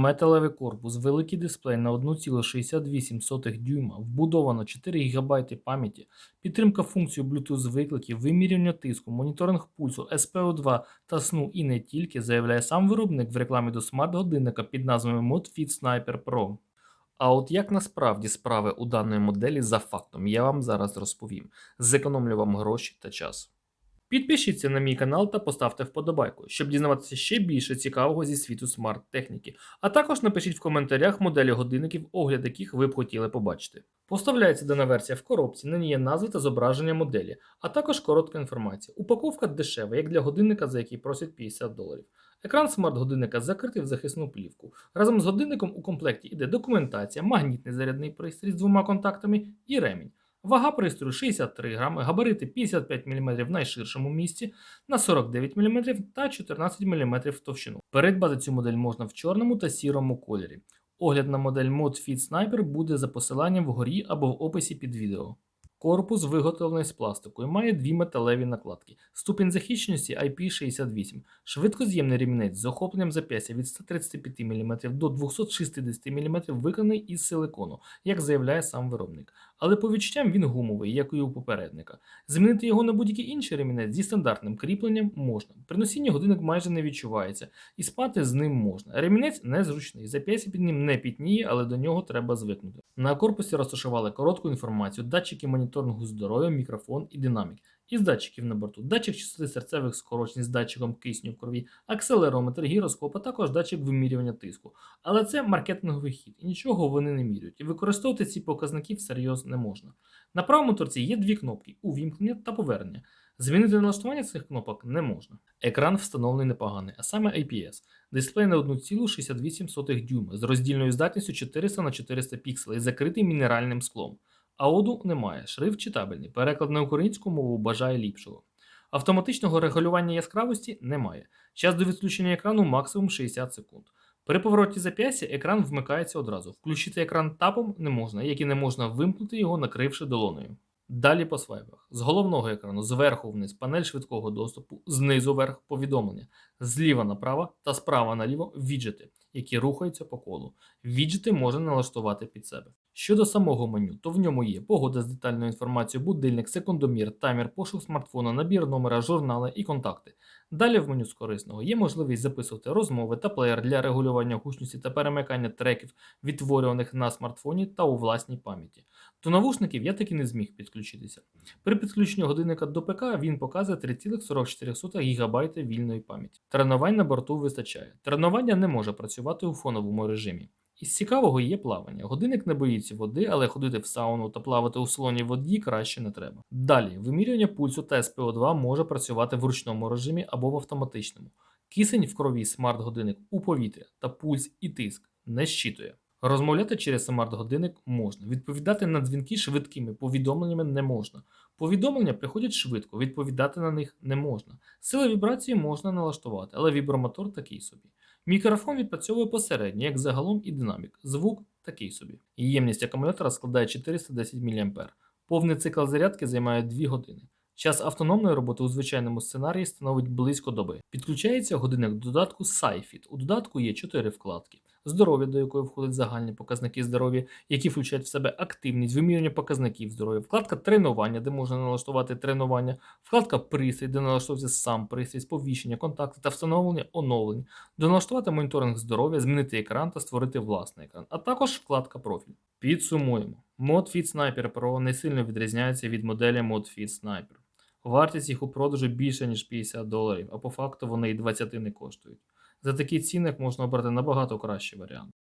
Металевий корпус, великий дисплей на 1,68 дюйма, вбудовано 4 ГБ пам'яті, підтримка функцій Bluetooth викликів, вимірювання тиску, моніторинг пульсу, SPO2 та сну і не тільки, заявляє сам виробник в рекламі до смарт-годинника під назвою ModFit Sniper Pro. А от як насправді справи у даної моделі за фактом, я вам зараз розповім. Зекономлю вам гроші та час. Підпишіться на мій канал та поставте вподобайку, щоб дізнаватися ще більше цікавого зі світу смарт-техніки. А також напишіть в коментарях моделі годинників, огляд яких ви б хотіли побачити. Поставляється дана версія в коробці, на ній є назви та зображення моделі, а також коротка інформація. Упаковка дешева, як для годинника, за який просять 50 доларів. Екран смарт-годинника закритий в захисну плівку. Разом з годинником у комплекті йде документація, магнітний зарядний пристрій з двома контактами і ремінь. Вага пристрою 63 грами, габарити 55 мм в найширшому місці, на 49 мм та 14 мм в товщину. Передбати цю модель можна в чорному та сірому кольорі. Огляд на модель ModFit Sniper буде за посиланням вгорі або в описі під відео. Корпус виготовлений з пластику і має дві металеві накладки. Ступінь захищеності IP68, швидкоз'ємний ремінець з охопленням зап'ястя від 135 мм до 260 мм виконаний із силикону, як заявляє сам виробник. Але по відчуттям він гумовий, як і у попередника. Змінити його на будь-який інший ремінець зі стандартним кріпленням можна. При носінні годинник майже не відчувається, і спати з ним можна. Ремінець незручний, зап'ястя під ним не пітніє, але до нього треба звикнути. На корпусі розташували коротку інформацію, датчики моніторингу здоров'я, мікрофон і динамік. Із датчиків на борту, датчик частоти серцевих скорочень з датчиком кисню в крові, акселерометр, гіроскоп, а також датчик вимірювання тиску. Але це маркетинговий хід, і нічого вони не міряють, і використовувати ці показники всерйоз не можна. На правому торці є дві кнопки увімкнення та повернення. Змінити налаштування цих кнопок не можна. Екран встановлений непоганий, а саме IPS. Дисплей на 1,68 дюйма з роздільною здатністю 400 на 400 пікселей, закритий мінеральним склом. Ауду немає, шрифт читабельний, переклад на українську мову бажає ліпшого. Автоматичного регулювання яскравості немає. Час до відключення екрану максимум 60 секунд. При повороті зап'ястя екран вмикається одразу. Включити екран тапом не можна, як і не можна вимкнути його, накривши долоною. Далі по свайпах. З головного екрану зверху вниз панель швидкого доступу, знизу вверх повідомлення, зліва направо та справа наліво віджити, які рухаються по колу. Віджити можна налаштувати під себе. Щодо самого меню, то в ньому є погода з детальною інформацією, будильник, секундомір, таймер, пошук смартфона, набір номера, журнали і контакти. Далі в меню з корисного є можливість записувати розмови та плеєр для регулювання гучності та перемикання треків, відтворюваних на смартфоні та у власній пам'яті. До навушників я таки не зміг підключитися. При підключенні годинника до ПК він показує 3,44 ГБ вільної пам'яті. Тренувань на борту вистачає. Тренування не може працювати у фоновому режимі. Із цікавого є плавання. Годинник не боїться води, але ходити в сауну та плавати у солоні воді краще не треба. Далі, вимірювання пульсу та СПО2 може працювати в ручному режимі або в автоматичному. Кисень в крові смарт-годинник у повітря та пульс і тиск не щитує. Розмовляти через смарт-годинник можна. Відповідати на дзвінки швидкими повідомленнями не можна. Повідомлення приходять швидко, відповідати на них не можна. Сили вібрації можна налаштувати, але вібромотор такий собі. Мікрофон відпрацьовує посередньо, як загалом і динамік. Звук такий собі. Ємність акумулятора складає 410 мА. Повний цикл зарядки займає 2 години. Час автономної роботи у звичайному сценарії становить близько доби. Підключається годинник до додатку SciFit. У додатку є 4 вкладки. Здоров'я, до якої входять загальні показники здоров'я, які включають в себе активність, вимірювання показників здоров'я, вкладка тренування, де можна налаштувати тренування, вкладка пристрій, де налаштовується сам пристрій, сповіщення, контакти та встановлення оновлень, де налаштувати моніторинг здоров'я, змінити екран та створити власний екран, а також вкладка профіль. Підсумуємо. ModFit Sniper Pro не сильно відрізняється від моделі ModFit Sniper. Вартість їх у продажу більше, ніж 50 доларів, а по факту вони і 20 не коштують. За такий цінник можна обрати набагато кращий варіант.